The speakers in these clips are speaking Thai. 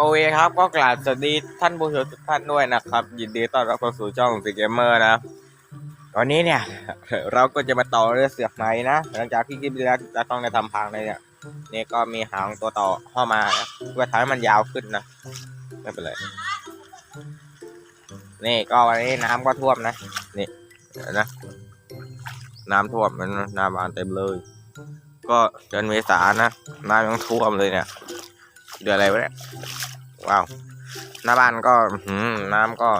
โอเคครับก็กราบสวัสดีท่านผู้ชมทุกท่านด้วยนะครับ ยินดีต้อนรับเข้าสู่ช่องซีเกมเมอร์นะวันนี้เนี่ย เราก็จะมาต่อเรื่องเสือกไหมนะหลังจากที่คลิปที่แล้วจะต้องได้ทำพังเลยเนี่ยนี่ก็มีหางตัวต่อเข้ามานะเพื่อทำให้มันยาวขึ้นนะไม่เป็นไรนี่ก็วันนี้น้ำก็ท่วมนะนี่นนะน้ำท่วมมันน้ำบานเต็มเลย ก็เดือนเมษานะน้ำยังท่วมเลยเนี่ยเดือนอะไรวะเนี่ย ว้าวหน้าบ้านก็หือน้ำก็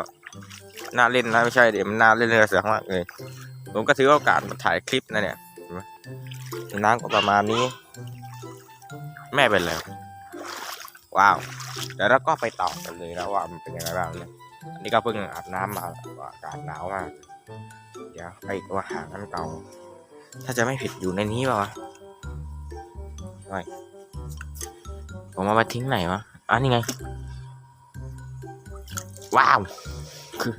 น่าเล่นนะไม่ใช่เดี๋ยวมันน่าเล่นเรือเสือมากเลยผมก็ถือโอกาสมาถ่ายคลิปนะเนี่ยเห็นไหมน้ำก็ประมาณนี้ แม่เป็นแล้วว้าวเดี๋ยวเราก็ไปต่อกันเลยนะว่ามันเป็นยังไงบ้างเนี่ยนนี้ก็เพิ่งอาบน้ำมาอากาศหนาวมากเดี๋ยวไปตัวหางกันเก่า ถ้าจะไม่ผิดอยู่ในนี้เปล่าวะไม่ผมเอามาทิ้งไหนวะ อะนี่ไง ว้าว คือ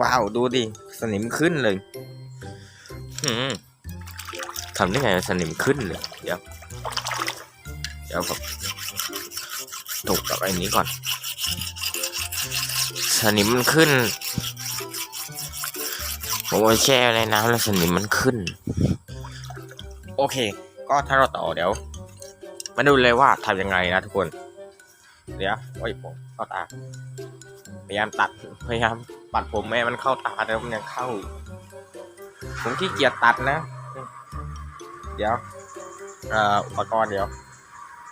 ว้าว ดูดิ สนิมขึ้นเลยทำได้ไงสนิมขึ้นเลย เดี๋ยว เดี๋ยวผมถูกกับไอ้นี้ก่อน สนิมมันขึ้นผมเอาแช่ในน้ำแล้วสนิมมันขึ้น โอเค ก็ถ้าเราต่อเดี๋ยว มาดูเลยว่าทำยังไงนะทุกคน เดี๋ยวโอ้ยผมเข้าตา พยายามตัด พยายามปัดผมไม่มันเข้าตาแต่มันยังเข้า ผมขี้เกียจตัดนะ เดี๋ยวเอ่ออุปกรณ์เดี๋ยว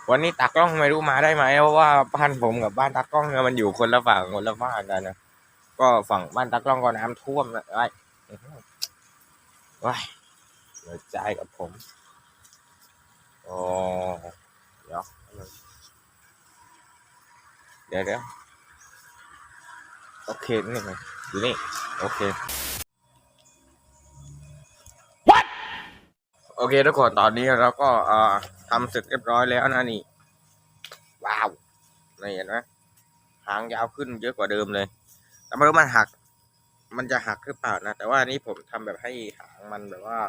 วันนี้ตากล้องไม่รู้มาได้ไหมเพราะว่าบ้านผมกับบ้านตากล้องเนี่ยมันอยู่คนละฝั่งคนละบ้านกันนะ ก็ฝั่งบ้านตากล้องก็น้ำท่วมนะไอ้ว้ายเหนื่อยใจกับผม โอ้ เดี๋ยว ดี๋ยวเดี๋ยวโอเคนี่ไงอยู่นี่ โอเค What โอเคทุกคนตอนนี้เราก็เอ่อทำเสร็จเรียบร้อยแล้วนะนี่ ว้าวนี่เห็นไหมหางยาวขึ้นเยอะกว่าเดิมเลย แต่ไม่รู้มันหัก มันจะหักหรือเปล่านะ แต่ว่าอันนี้ผมทำแบบให้หางมันแบบว่า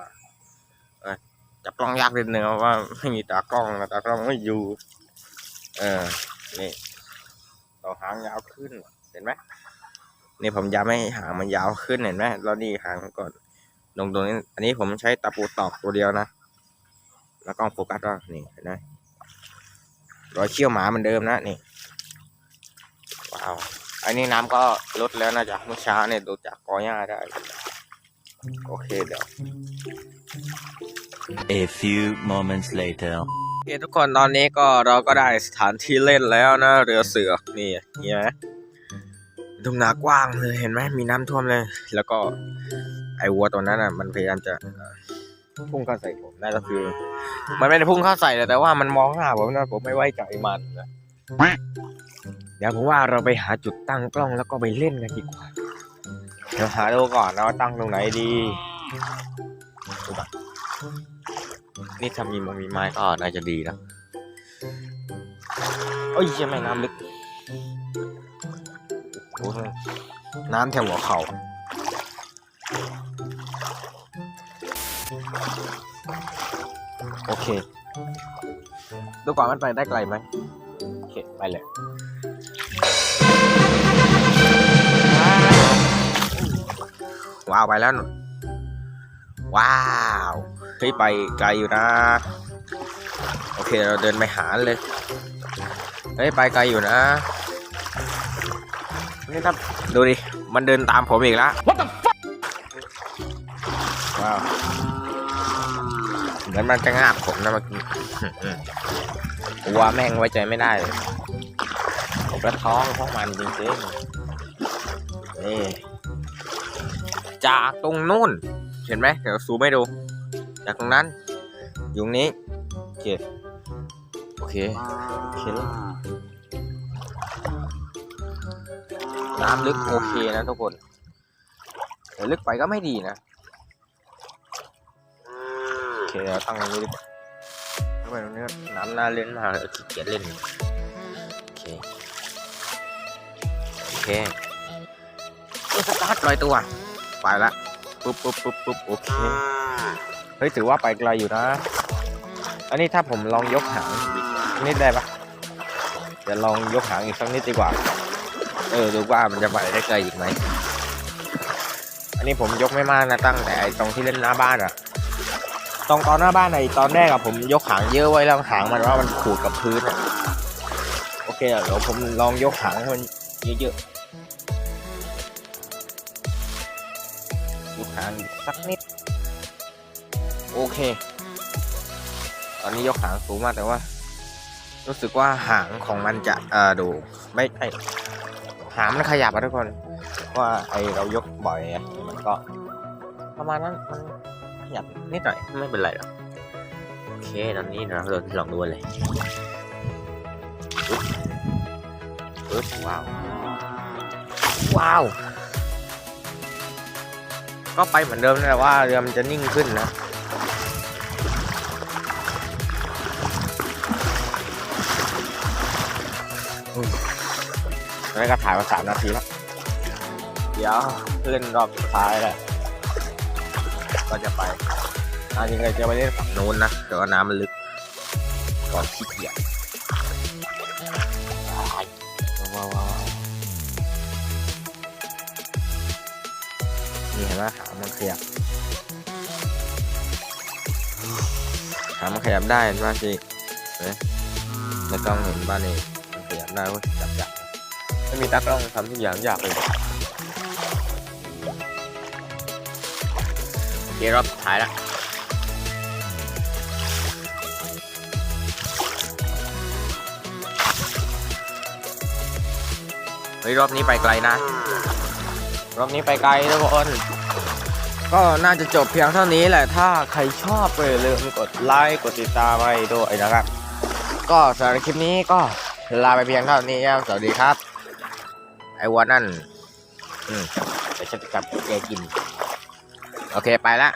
เออจับกล้องยากนิดนึงเพราะว่าไม่มีตากล้องนะตากล้องไม่อยู่ เออ นี่ต่อหางยาวขึ้น เห็นไหมนี่ผมย้ำให้หางมันยาวขึ้นเห็นไหมแล้วนี่หางก่อนลงตรงนี้ อันนี้ผมใช้ตะปูตอกตัวเดียวนะ แล้วกล้องโฟกัสว่านี่เห็นไหมรอยเขี้ยวหมาเหมือนเดิมนะนี่ ว้าว อันนี้น้ำก็ลดแล้วนะจากเมื่อเช้าเนี่ยดูจากกอหญ้าได้ โอเคเดี๋ยว A few moments later. โอเคทุกคนตอนนี้ก็เราก็ได้สถานที่เล่นแล้วนะ เรือเสือนี่เห็นไหมทุ่งนากว้างเลยเห็นไหมมีน้ำท่วมเลย แล้วก็ไอ้วัวตัวนั้นอะ มันพยายามจะพุ่งเข้าใส่ผมนั่นก็คือ มันไม่ได้พุ่งเข้าใส่แต่แต่ว่ามันมองหน้าผมนะผมไม่ไว้ใจมันนะเดี๋ยวผมว่าเราไปหาจุดตั้งกล้องแล้วก็ไปเล่นกันดีกว่าเดี๋ยวหาดูก่อนนะว่าตั้งตรงไหนดีดูก่อน นี่ถ้ามีมงมีไม้ก็น่าจะดีนะเอ้ยยังไม่น้ำลึกโอ้โหน้ำแถวหัวเข่าโอเคดูก่อนมันไปได้ไกลไหมโอเค ไปเลยว้าว ไปแล้วหนู ว้าวเฮ้ยไปไกลอยู่นะ โอเคเราเดินไปหาเลยเฮ้ยไปไกลอยู่นะนี่ครับดูดิ มันเดินตามผมอีกแล้ว What the fuck ว้าวเหมือนมันจะงาบผมนะเมื่อกี้วัวแม่งไว้ใจไม่ได้เลยผมก็ท้องพวกมันจริงๆนี่จากตรงนู้น เห็นไหมเดี๋ยวซูมให้ดู จากตรงนั้น อยู่ตรงนี้โอเคโอเคโอเคแล้วน้ำลึกโอเคนะทุกคนแต่ลึกไปก็ไม่ดีนะโอเคเราตั้งตรงนี้ดีกว่าทำไมตรงนี้น้ำน่าเล่นมากเลยขี้เกียจเล่นโอเคโอเคสตาร์ทลอยตัวไปละ ปุ๊บปุ๊บปุ๊บปุ๊บโอเค เฮ้ย ถือว่าไปไกลอยู่นะ อันนี้ถ้าผมลองยกหางนี่ได้ปะจะลองยกหางอีกสักนิดดีกว่า เออ ดูว่ามันจะไปได้ไกลอีกไหม อันนี้ผมยกไม่มากนะตั้งแต่ตรงที่เล่นหน้าบ้านอะตรงตอนหน้าบ้านไอตอนแรกอะผมยกหางเยอะไว้แล้วหางมันว่ามันขูดกับพื้นอะโอเคเดี๋ยวผมลองยกหางให้มันเยอะๆ หางอีกสักนิด โอเค ตอนนี้ยกหางสูงมากแต่ว่า รู้สึกว่าหางของมันจะเอ่อดูไม่ไอหางมันขยับอะทุกคนว่าไอเรายกบ่อยไงมันก็ ประมาณนั้นมันขยับนิดหน่อยไม่เป็นไรหรอกโอเคตอนนี้เราลองลองดูเลยปึ๊บปึ๊บว้าว ว้าว ก็ไปเหมือนเดิมนั่นแหละว่าเรือมันจะนิ่งขึ้นนะตอนนี้ก็ถ่ายมาสามนาทีแล้ว เดี๋ยวเล่นรอบสุดท้ายแหละก็จะไปอันนี้ก็จะไปเล่นฝั่งนู้นนะแต่ว่าน้ำมันลึกก่อนขี้เกียจ นี่เห็นไหมหางมันขยับหางมันขยับได้เห็นไหมสิเห็นไมในกล้องเห็นบ้านนี่มันขยับได้เว้ยจับจับไม่มีตากล้องทำทุกอย่างยากเลยโอเครอบสุดท้ายล้วเฮ้ยรอบนี้ไปไกลนะ รอบนี้ไปไกลทุกคนก็น่าจะจบเพียงเท่านี้แหละถ้าใครชอบก็อย่าลืมกดไลค์กดติดตามไปด้วยนะครับ ก็สำหรับคลิปนี้ก็ลาไปเพียงเท่านี้ครับสวัสดีครับ ไอ้วันนั่นอืมเดี๋ยวฉันจะกลับแกกิน โอเคไปละ